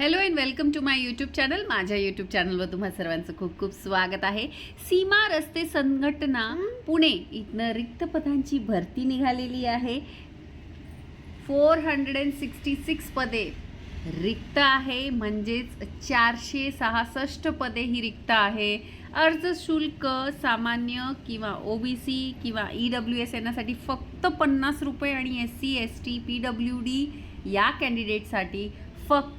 Hello and welcome to my YouTube channel माझ्या YouTube चॅनलवर तुम्हा सर्वांचं खूप खूप स्वागत आहे. सीमा रस्ते संघटना पुणे इथनं रिक्त पदांची भरती निघालेली आहे. Four hundred and sixty six पदे रिक्त आहे. म्हणजेच चारशे सहासष्ट पदे ही रिक्त आहे. अर्ज शुल्क सामान्य किंवा ओबीसी किंवा ई डब्ल्यू एस यांच्यासाठी फक्त पन्नास रुपये आणि S C S T P W D या कॅन्डिडेटसाठी फक्त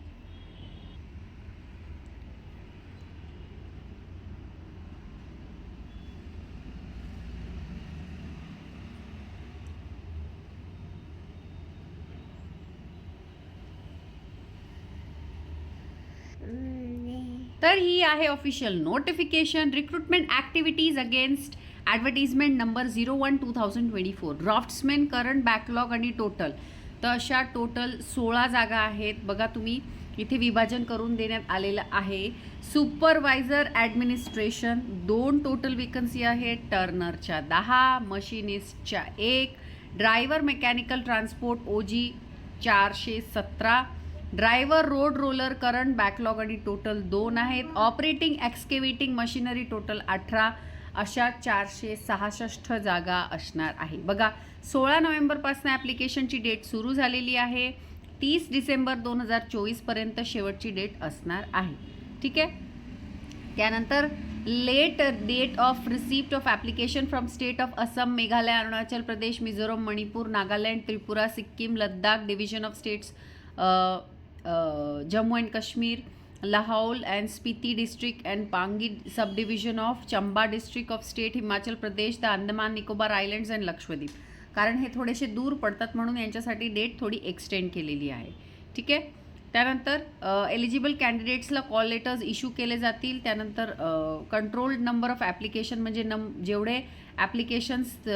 तर ही आहे official notification recruitment activities against advertisement number zero one two thousand twenty four draftsman current backlog आणि टोटल तर अशा टोटल सोळा जागा आहेत. बघा तुम्ही इथे विभाजन करून देण्यात आलेलं आहे. सुपरवायझर ॲडमिनिस्ट्रेशन दोन टोटल वेकन्सी आहेत. टर्नरच्या दहा मशिनिस्टच्या एक. Driver mechanical transport O G चारशे सतरा. Driver road roller current backlog आणि टोटल दोन आहेत. ऑपरेटिंग एक्सकेव्हेटिंग मशिनरी टोटल अठरा अशा चारशे सहासष्ट जागा असणार आहे. बघा सोळा नोव्हेंबरपासून ॲप्लिकेशनची डेट सुरू झालेली आहे. तीस डिसेंबर दोन हजार चोवीसपर्यंत शेवटची डेट असणार आहे. ठीक आहे? त्यानंतर late date of receipt of application from state of Assam Meghalaya Arunachal Pradesh Mizoram Manipur Nagaland Tripura Sikkim Ladakh division of states Jammu and Kashmir Lahaul and Spiti district and Pangi sub division of Chamba district of state Himachal Pradesh the Andaman Nicobar islands and Lakshadweep. कारण हे थोडेसे दूर पडतात म्हणून यांच्यासाठी date थोडी extend केलेली आहे. ठीक आहे? त्यानंतर एलिजिबल कॅन्डिडेट्सला कॉल लेटर्स इश्यू केले जातील. त्यानंतर कंट्रोल्ड नंबर ऑफ ॲप्लिकेशन म्हणजे नम जेवढे ॲप्लिकेशन्स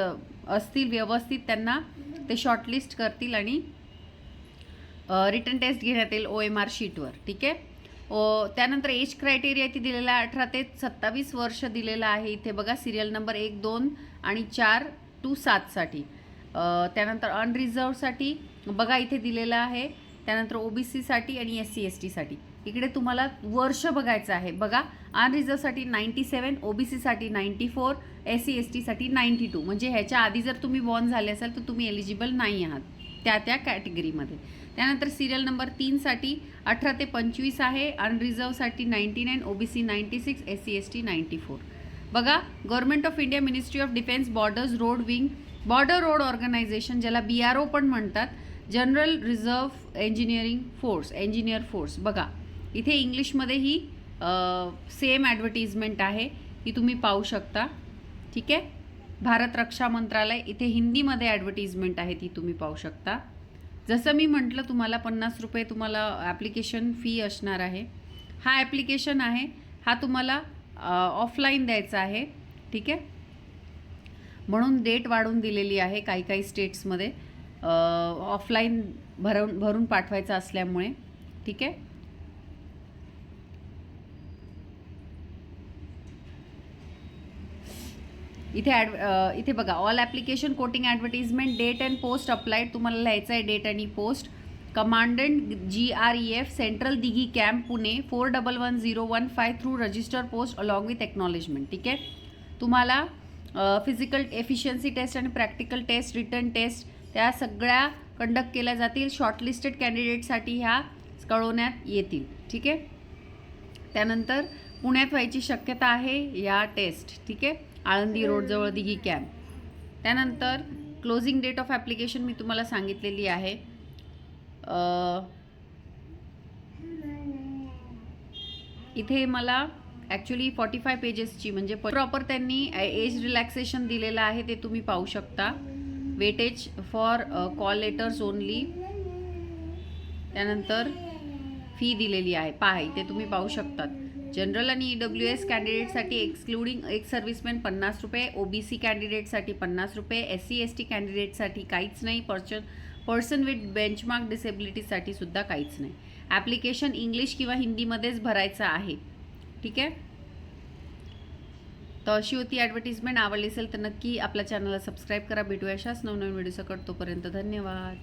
असतील व्यवस्थित त्यांना ते शॉर्टलिस्ट करतील आणि रिटर्न टेस्ट घेण्यात येईल ओ एम आर शीटवर ठीक आहे? त्यानंतर एज क्रायटेरिया इथे दिलेला आहे अठरा ते सत्तावीस वर्ष दिलेला आहे. इथे बघा सिरियल नंबर एक दोन आणि चार टू सातसाठी त्यानंतर अनरिझर्वसाठी बघा इथे दिलेलं आहे. त्यानंतर ओ बी सीसाठी आणि एस सी एस टीसाठी इकडे तुम्हाला वर्ष बघायचं आहे. बघा अनरिझर्वसाठी नाईंटी सेवन ओ बी सीसाठी ninety four S C S टीसाठी नाईंटी टू म्हणजे ह्याच्या आधी जर तुम्ही बॉर्न झाले असाल तर तुम्ही एलिजिबल नाही आहात. त्या त्या कॅटेगरीमध्ये. त्यानंतर सिरियल नंबर तीनसाठी अठरा ते पंचवीस आहे अनरिझर्वसाठी ninety nine O B C ninety six S C S T ninety four बघा government of India ministry of defence borders road wing border road organisation ज्याला बी आर ओ पण म्हणतात general reserve engineering force engineer force बघा इथे इंग्लिशमध्ये ही same advertisement आहे ही तुम्ही पाहू शकता. ठीक आहे? भारत रक्षा मंत्रालय इथे हिंदीमध्ये ॲडव्हर्टिजमेंट आहे ती तुम्ही पाहू शकता. जसं मी म्हटलं तुम्हाला पन्नास रुपये तुम्हाला ॲप्लिकेशन फी असणार आहे. हा ॲप्लिकेशन आहे हा तुम्हाला ऑफलाईन द्यायचा आहे ठीक आहे? म्हणून डेट वाढवून दिलेली आहे काही काही स्टेट्समध्ये ऑफलाईन भरवून भरून पाठवायचं असल्यामुळे ठीक आहे? इथे ॲड इथे बघा all application quoting advertisement date and post applied तुम्हाला लिहायचं आहे डेट आणि post commandant G R E F central Dighi camp Pune four double one zero one five through register post along with acknowledgement ठीक आहे? तुम्हाला physical efficiency test आणि practical test written test त्या सगळ्या कंडक्ट केल्या जातील. Shortlisted कॅन्डिडेटसाठी ह्या कळवण्यात येतील ठीक आहे? त्यानंतर पुण्यात व्हायची शक्यता आहे या टेस्ट ठीक आहे? आळंदी रोडजवळ दिघी कॅब त्यानंतर क्लोजिंग डेट ऑफ ॲप्लिकेशन मी तुम्हाला सांगितलेली आहे. इथे मला ॲक्च्युली फॉर्टी फाय पेजेसची म्हणजे प्रॉपर त्यांनी एज रिलॅक्सेशन दिलेलं आहे ते तुम्ही पाहू शकता. Weightage for call letters only त्यानंतर फी दिलेली आहे. पाय ते तुम्ही पाहू शकतात. जनरल आणि ई डब्ल्यू एस कॅन्डिडेटसाठी एक्सक्लुडिंग एक सर्व्हिसमॅन पन्नास रुपये ओ बी सी कॅन्डिडेटसाठी पन्नास रुपये एस सी एस टी कॅन्डिडेटसाठी काहीच नाही पर्सन पर्सन विथ बेंचमार्क डिसेबिलिटीसाठी सुद्धा काहीच नाही. ॲप्लिकेशन इंग्लिश किंवा हिंदीमध्येच भरायचं आहे. ठीक आहे? तर अशी होती ॲडव्हर्टिजमेंट आवडली असेल तर नक्की आपल्या चॅनलला सबस्क्राईब करा. भेटूया अशाच नवनवीन व्हिडिओ सकट तोपर्यंत धन्यवाद.